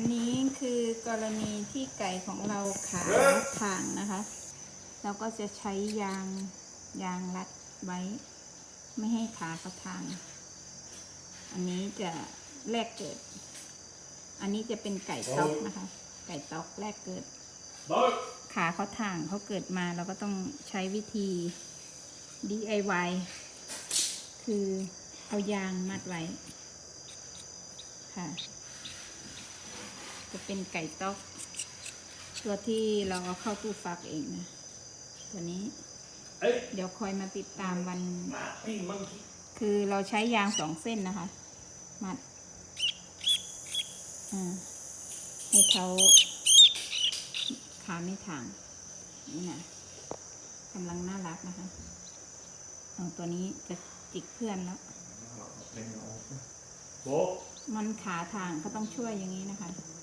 อันนี้คือกรณีที่ไก่ของเราขาทางนะคะ เราก็จะใช้ยางยางรัดไว้ ไม่ให้ขาเขาทาง อันนี้จะแรกเกิด อันนี้จะเป็นไก่ต๊อกนะคะ ไก่ต๊อกแรกเกิด Boat. ขาเขาทางเขาเกิดมาเราก็ต้องใช้วิธี DIY คือเอายางมัดไว้ค่ะ จะเป็นไก่ต๊อก ตัวที่เราเอาเข้าตู้ฟักเองนะ ตัวนี้ Hey, เดี๋ยวคอยมาติดตามวัน hey, monkey. คือเราใช้ยางสองเส้นนะคะ มัดอ่าให้เขาขาไม่ทาง นี่นะกำลังน่ารักนะคะเอาตัวนี้จะจิกเพื่อนแล้ว Boat. มันขาทางเขาต้องช่วยอย่างนี้นะคะ Boat.